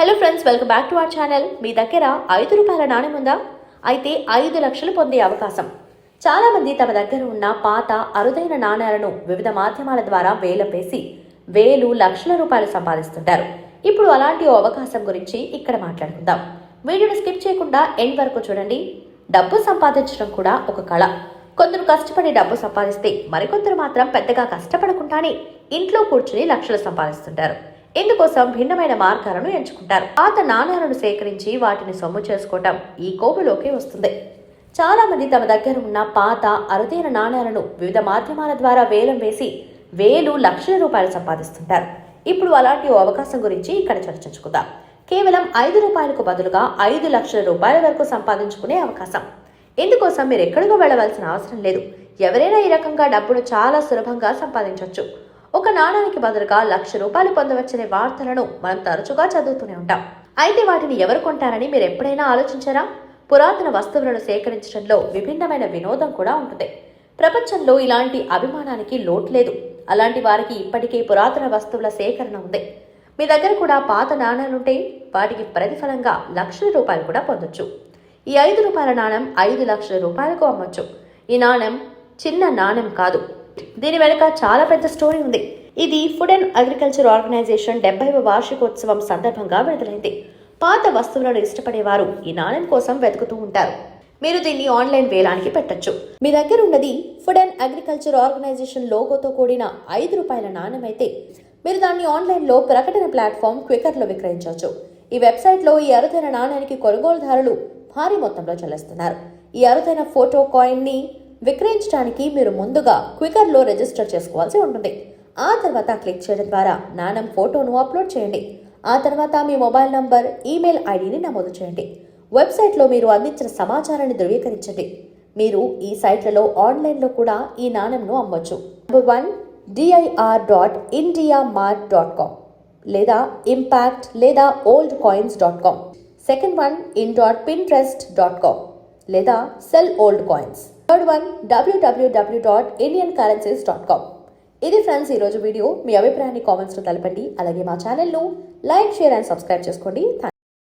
Hello friends welcome back to our channel మీ దగ్గర ఐదు రూపాయల నాణ్యం ఉందా? అయితే ఐదు లక్షలు పొందే అవకాశం. చాలామంది తమ దగ్గర ఉన్న పాత అరుదైన నాణ్యాలను వివిధ మాధ్యమాల ద్వారా వేలపేసి వేలు లక్షల రూపాయలు సంపాదిస్తుంటారు. ఇప్పుడు అలాంటి ఓ అవకాశం గురించి ఇక్కడ మాట్లాడుకుందాం. వీడియోని స్కిప్ చేయకుండా ఎండ్ వరకు చూడండి. డబ్బు సంపాదించడం కూడా ఒక కళ. కొందరు కష్టపడి డబ్బు సంపాదిస్తే మరికొందరు మాత్రం పెద్దగా కష్టపడకుండానే ఇంట్లో కూర్చుని లక్షలు సంపాదిస్తుంటారు. ఇందుకోసం భిన్నమైన మార్గాలను ఎంచుకుంటారు. పాత నాణాలను సేకరించి వాటిని సొమ్ము చేసుకోవటం ఈ కోవలోకి వస్తుంది. చాలా మంది తమ దగ్గర ఉన్న పాత అరుదైన నాణ్యాలను వివిధ మాధ్యమాల ద్వారా వేలం వేసి వేలు లక్షల రూపాయలు సంపాదిస్తుంటారు. ఇప్పుడు అలాంటి ఓ అవకాశం గురించి ఇక్కడ చర్చించుకుందాం. కేవలం ఐదు రూపాయలకు బదులుగా ఐదు లక్షల రూపాయల వరకు సంపాదించుకునే అవకాశం. ఇందుకోసం మీరు ఎక్కడికో వెళ్ళవలసిన అవసరం లేదు. ఎవరైనా ఈ రకంగా డబ్బును చాలా సులభంగా సంపాదించవచ్చు ఒక నాణానికి బదులుగా లక్ష రూపాయలు పొందవచ్చనే వార్తలను మనం తరచుగా చదువుతూనే ఉంటాం. అయితే వాటిని ఎవరు కొంటారని మీరు ఎప్పుడైనా ఆలోచించారా? పురాతన వస్తువులను సేకరించడంలో విభిన్నమైన వినోదం కూడా ఉంటుంది. ప్రపంచంలో ఇలాంటి అభిమానానికి లోటు లేదు. అలాంటి వారికి ఇప్పటికే పురాతన వస్తువుల సేకరణ ఉంది. మీ దగ్గర కూడా పాత నాణాలుంటే వాటికి ప్రతిఫలంగా లక్షల రూపాయలు కూడా పొందొచ్చు. ఈ ఐదు రూపాయల నాణెం ఐదు లక్షల రూపాయలకు అమ్మొచ్చు. ఈ నాణెం చిన్న నాణెం కాదు. దీని వెనుక చాలా పెద్ద స్టోరీ ఉంది. ఇది ఫుడ్ అండ్ అగ్రికల్చర్ ఆర్గనైజేషన్ డెబ్బైవ వార్షికోత్సవం సందర్భంగా విడుదలైంది. పాత వస్తువులను ఇష్టపడేవారు ఈ నాణెం కోసం వెతుకుతూ ఉంటారు. మీరు దీన్ని ఆన్లైన్ వేలానికి పెట్టొచ్చు. మీ దగ్గర ఉన్నది ఫుడ్ అండ్ అగ్రికల్చర్ ఆర్గనైజేషన్ లోగోతో కూడిన ఐదు రూపాయల నాణ్యం అయితే మీరు దాన్ని ఆన్లైన్లో ప్రకటన ప్లాట్ఫామ్ క్వికర్లో విక్రయించవచ్చు. ఈ వెబ్సైట్లో ఈ అరుదైన నాణ్యానికి కొనుగోలుదారులు భారీ మొత్తంలో చెల్లిస్తున్నారు. ఈ అరుదైన ఫోటో కాయిన్ని విక్రయించడానికి మీరు ముందుగా క్వికర్లో రిజిస్టర్ చేసుకోవాల్సి ఉంటుంది. ఆ తర్వాత క్లిక్ చేయడం ద్వారా నాణం ఫోటోను అప్లోడ్ చేయండి. ఆ తర్వాత మీ మొబైల్ నంబర్ ఈమెయిల్ ఐడిని నమోదు చేయండి. వెబ్సైట్లో మీరు అందించిన సమాచారాన్ని ధృవీకరించండి. మీరు ఈ సైట్లలో ఆన్లైన్లో కూడా ఈ నాణంను అమ్మొచ్చు. Number one D I R dot India mart dot com లేదా ఇంపాక్ట్ లేదా old coins dot com second one in dot Pinterest dot com లేదా sell old coins third one W W W dot Indian currencies dot com ఇది friends ఈరోజు video. మీ అభిప్రాయాన్ని కామెంట్స్లో తెలపండి. అలాగే మా ఛానల్ను లైక్ షేర్ అండ్ సబ్స్క్రైబ్ చేసుకోండి.